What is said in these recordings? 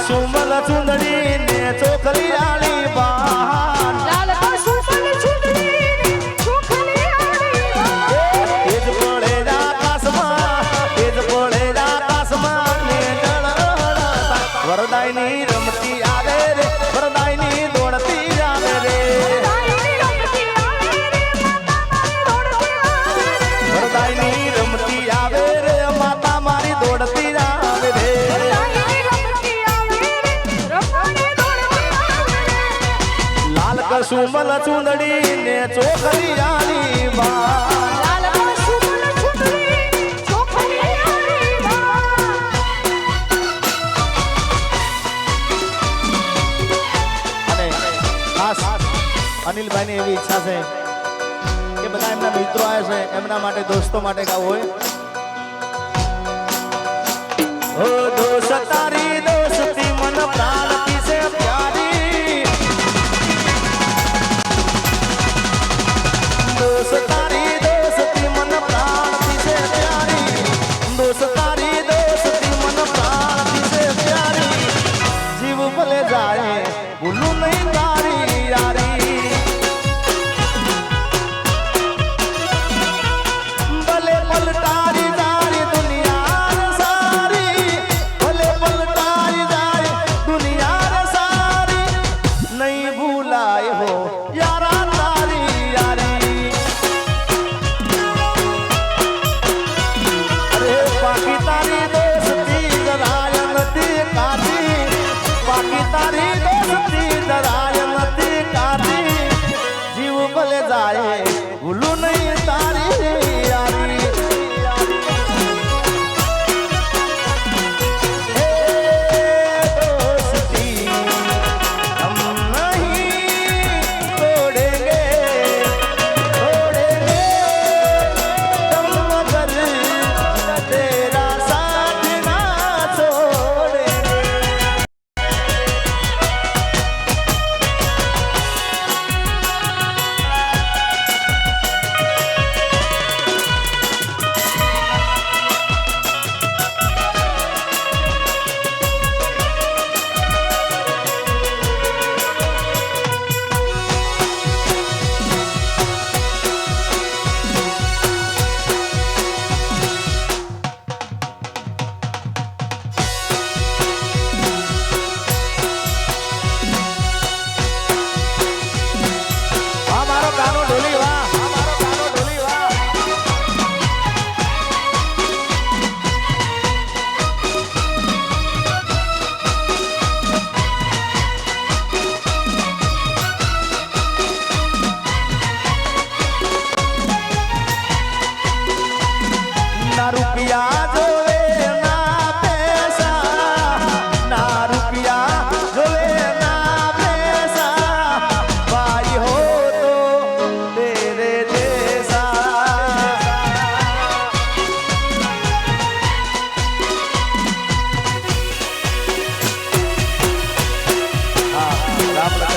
સુમલ ચુંદડી ને ચોખલી આલી બાન લાલ પર સુમલ ચુંદડી ને ચોખલી આલી બાન એજ પડે આકાશમાં એજ પડે આકાશમાં ને ગણ વરદાયની સુમલ ચૂંદડી ને ચોખલિયાની બા અનિલભાઈની એવી ઈચ્છા છે કે બધા એમના મિત્રો આવ્યા છે એમના માટે દોસ્તો માટે ગાવું હોય. દોસ્ત તારી i momento.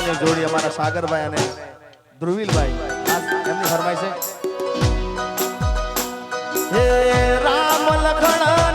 અનન્ય જોડી અમારા સાગરભાઈ અને ધ્રુવીલભાઈ. એમની ફરમાય છે. રામ લખણ